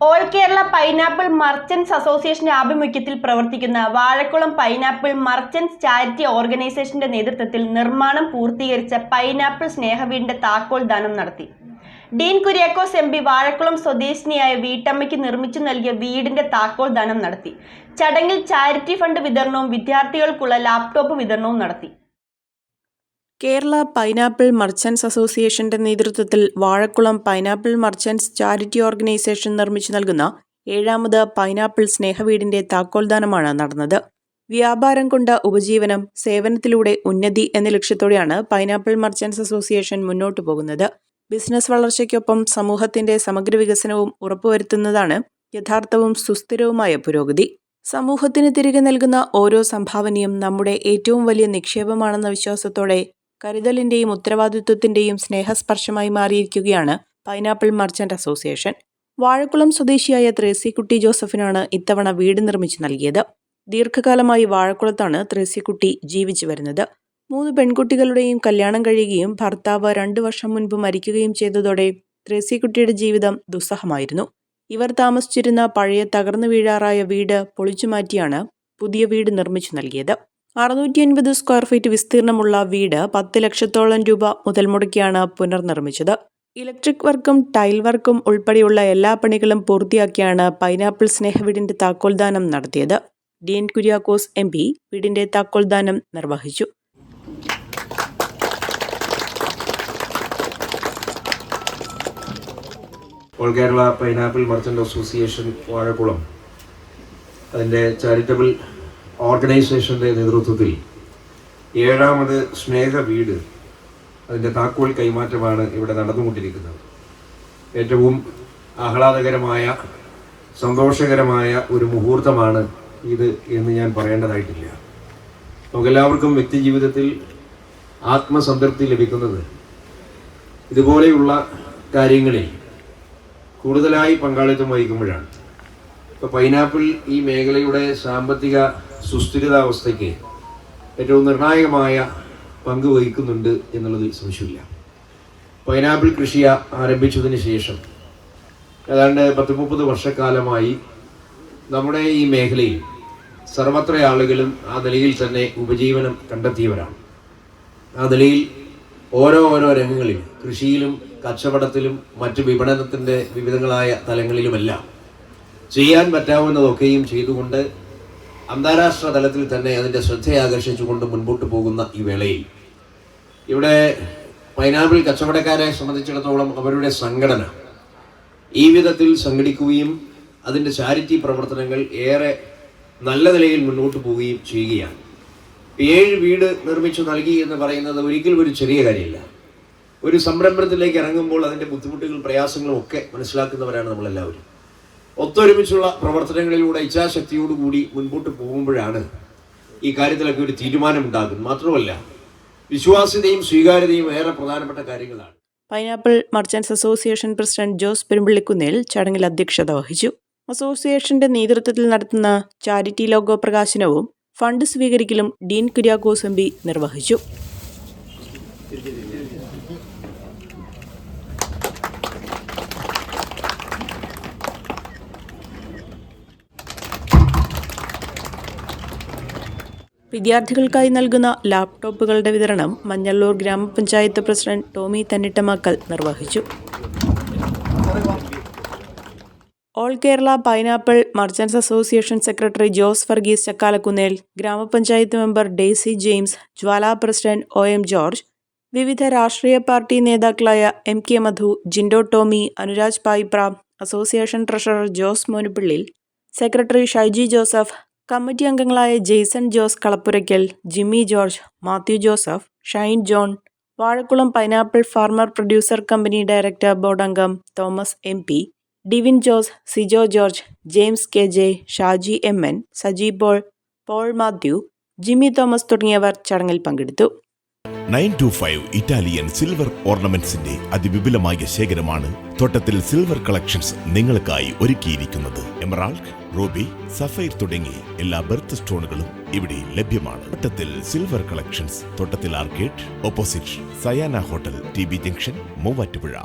All Kerala pineapple merchants അസോസിയേഷന്റെ ആഭിമുഖ്യത്തിൽ പ്രവർത്തിക്കുന്ന വാഴക്കുളം പൈനാപ്പിൾ മർച്ചൻസ് ചാരിറ്റി ഓർഗനൈസേഷന്റെ നേതൃത്വത്തിൽ നിർമ്മാണം പൂർത്തീകരിച്ച പൈനാപ്പിൾ സ്നേഹവീടിന്റെ താക്കോൽ ദാനം നടത്തി. ഡീൻ കുര്യാക്കോസ് എം പി വാഴക്കുളം സ്വദേശിനിയായ വീട്ടമ്മയ്ക്ക് നിർമ്മിച്ചു നൽകിയ വീടിന്റെ താക്കോൽ ദാനം നടത്തി. ചടങ്ങിൽ ചാരിറ്റി ഫണ്ട് വിതരണവും വിദ്യാർത്ഥികൾക്കുള്ള ലാപ്ടോപ്പ് വിതരണവും നടത്തി. കേരള പൈനാപ്പിൾ മർച്ചൻസ് അസോസിയേഷന്റെ നേതൃത്വത്തിൽ Vazhakulam pineapple merchants charity organisation നിർമ്മിച്ചു നൽകുന്ന ഏഴാമത് പൈനാപ്പിൾ സ്നേഹവീടിന്റെ താക്കോൽദാനമാണ് നടന്നത്. വ്യാപാരം കൊണ്ട് ഉപജീവനം സേവനത്തിലൂടെ ഉന്നതി എന്ന ലക്ഷ്യത്തോടെയാണ് പൈനാപ്പിൾ മർച്ചൻസ് അസോസിയേഷൻ മുന്നോട്ടു പോകുന്നത്. ബിസിനസ് വളർച്ചയ്ക്കൊപ്പം സമൂഹത്തിന്റെ സമഗ്ര വികസനവും ഉറപ്പുവരുത്തുന്നതാണ് യഥാർത്ഥവും സുസ്ഥിരവുമായ പുരോഗതി. സമൂഹത്തിന് തിരികെ നൽകുന്ന ഓരോ സംഭാവനയും നമ്മുടെ ഏറ്റവും വലിയ നിക്ഷേപമാണെന്ന വിശ്വാസത്തോടെ കരുതലിന്റെയും ഉത്തരവാദിത്വത്തിന്റെയും സ്നേഹസ്പർശമായി മാറിയിരിക്കുകയാണ് പൈനാപ്പിൾ മർച്ചന്റ് അസോസിയേഷൻ. വാഴക്കുളം സ്വദേശിയായ ത്രേസ്യക്കുട്ടി ജോസഫിനാണ് ഇത്തവണ വീട് നിർമ്മിച്ചു നൽകിയത്. ദീർഘകാലമായി വാഴക്കുളത്താണ് ത്രേസ്യക്കുട്ടി ജീവിച്ചു വരുന്നത്. മൂന്ന് പെൺകുട്ടികളുടെയും കല്യാണം കഴിയുകയും ഭർത്താവ് രണ്ടു വർഷം മുൻപ് മരിക്കുകയും ചെയ്തതോടെ ത്രേസ്യക്കുട്ടിയുടെ ജീവിതം ദുസ്സഹമായിരുന്നു. ഇവർ താമസിച്ചിരുന്ന പഴയ തകർന്നു വീഴാറായ വീട് പൊളിച്ചുമാറ്റിയാണ് പുതിയ വീട് നിർമ്മിച്ചു നൽകിയത്. അറുന്നൂറ്റി അൻപത് സ്ക്വയർ ഫീറ്റ് വിസ്തീർണമുള്ള വീട് പത്ത് ലക്ഷത്തോളം രൂപ മുതൽ മുടക്കിയാണ് പുനർനിർമ്മിച്ചത്. ഇലക്ട്രിക് വർക്കും ടൈൽ വർക്കും ഉൾപ്പെടെയുള്ള എല്ലാ പണികളും പൂർത്തിയാക്കിയാണ് പൈനാപ്പിൾ സ്നേഹവീടിന്റെ താക്കോൽദാനം നടത്തിയത്. ഡീൻ കുര്യാക്കോസ് എം പി വീടിന്റെ താക്കോൽദാനം നിർവഹിച്ചു. All Kerala pineapple merchant association Vazhakulam. അതിന്റെ ചാരിറ്റബിൾ ഓർഗനൈസേഷന്റെ നേതൃത്വത്തിൽ ഏഴാമത് സ്നേഹ വീട് അതിന്റെ താക്കോൽ കൈമാറ്റമാണ് ഇവിടെ നടന്നുകൊണ്ടിരിക്കുന്നത്. ഏറ്റവും ആഹ്ലാദകരമായ സന്തോഷകരമായ ഒരു മുഹൂർത്തമാണ് ഇത് എന്ന് ഞാൻ പറയേണ്ടതായിട്ടില്ല. നമുക്കെല്ലാവർക്കും വ്യക്തിജീവിതത്തിൽ ആത്മസംതൃപ്തി ലഭിക്കുന്നത് ഇതുപോലെയുള്ള കാര്യങ്ങളിൽ കൂടുതലായി പങ്കാളിത്തം വഹിക്കുമ്പോഴാണ്. ഇപ്പോൾ പൈനാപ്പിൾ ഈ മേഖലയുടെ സാമ്പത്തിക സുസ്ഥിരതാവസ്ഥയ്ക്ക് ഏറ്റവും നിർണായകമായ പങ്ക് വഹിക്കുന്നുണ്ട് എന്നുള്ളതിൽ സംശയമില്ല. പൈനാപ്പിൾ കൃഷി ആരംഭിച്ചതിന് ശേഷം ഏതാണ്ട് പത്ത് മുപ്പത് വർഷക്കാലമായി നമ്മുടെ ഈ മേഖലയിൽ സർവത്ര ആളുകളും ആ നിലയിൽ തന്നെ ഉപജീവനം കണ്ടെത്തിയവരാണ്. ആ നിലയിൽ ഓരോ ഓരോ രംഗങ്ങളിലും കൃഷിയിലും കച്ചവടത്തിലും മറ്റ് വിപണനത്തിന്റെ വിവിധങ്ങളായ തലങ്ങളിലുമെല്ലാം ചെയ്യാൻ പറ്റാവുന്നതൊക്കെയും ചെയ്തുകൊണ്ട് അന്താരാഷ്ട്ര തലത്തിൽ തന്നെ അതിന്റെ ശ്രദ്ധയാകർഷിച്ചുകൊണ്ട് മുൻപോട്ട് പോകുന്ന ഈ വേളയിൽ. ഇവിടെ പൈനാപ്പിൾ കച്ചവടക്കാരെ സംബന്ധിച്ചിടത്തോളം അവരുടെ സംഘടന ഈ വിധത്തിൽ സംഘടിക്കുകയും അതിന്റെ ചാരിറ്റി പ്രവർത്തനങ്ങൾ ഏറെ നല്ല നിലയിൽ മുന്നോട്ട് പോവുകയും ചെയ്യുകയാണ്. ഏഴ് വീട് നിർമ്മിച്ചു നൽകി എന്ന് പറയുന്നത് ഒരിക്കലും ഒരു ചെറിയ കാര്യമല്ല. ഒരു സംരംഭത്തിലേക്ക് ഇറങ്ങുമ്പോൾ അതിന്റെ ബുദ്ധിമുട്ടുകളും പ്രയാസങ്ങളും ഒക്കെ മനസ്സിലാക്കുന്നവരാണ് നമ്മളെല്ലാവരും. ഒത്തൊരുമിച്ചുള്ള പ്രവർത്തനങ്ങളിലൂടെ ഇച്ഛാശക്തിയോടുകൂടി മുൻപോട്ട് പോകുമ്പോഴാണ് ഈ കാര്യത്തിലൊക്കെ ഒരു തീരുമാനം ഉണ്ടാകുന്നത് മാത്രമല്ല വിശ്വാസ്യതയും സ്വീകാര്യതയും ഏറെ പ്രധാനപ്പെട്ട കാര്യങ്ങളാണ്. Pineapple merchants association president Jose Perumpallikunnel ചടങ്ങിൽ അധ്യക്ഷത വഹിച്ചു. അസോസിയേഷന്റെ നേതൃത്വത്തിൽ നടത്തുന്ന ചാരിറ്റി ലോഗോ പ്രകാശനവും ഫണ്ട് സ്വീകരിക്കലും ഡീൻ കുര്യാക്കോസ് എം നിർവഹിച്ചു. വിദ്യാർത്ഥികൾക്കായി നൽകുന്ന ലാപ്ടോപ്പുകളുടെ വിതരണം മഞ്ഞള്ളൂർ ഗ്രാമപഞ്ചായത്ത് പ്രസിഡന്റ് ടോമി തന്നിട്ടമാക്കൽ നിർവഹിച്ചു. All Kerala pineapple merchants association secretary Jose Varghese Chakkalakunnel ഗ്രാമപഞ്ചായത്ത് member Daisy James Jwala president O M George വിവിധ രാഷ്ട്രീയ പാർട്ടി നേതാക്കളായ M K Madhu Jindo Tomy Anuraj Payipra association treasurer Jose Monupillil secretary Shaiji Joseph committee അംഗങ്ങളായ Jaison Jose Kalappurakkal Jimmy George Mathew Joseph Shine John Vazhakulam pineapple farmer producer company director board അംഗം Thomas M P Divin Jose Sijo George James K J Shaji M N Saji Paul Paul Mathew Jimmy Thomas തുടങ്ങിയവർ ചടങ്ങിൽ പങ്കെടുത്തു. Nine two five Italian silver ഓർണമെന്റ്സിന്റെ അതിവിപുലമായ ശേഖരമാണ് തോട്ടത്തിൽ silver collections നിങ്ങൾക്കായി ഒരുക്കിയിരിക്കുന്നത്. Emerald Ruby സഫൈർ തുടങ്ങി എല്ലാ ബെർത്ത് സ്റ്റോണുകളും ഇവിടെ ലഭ്യമാണ്. Thottathil silver collections Thottathil arcade opposite Sayana hotel T B junction Muvattupuzha.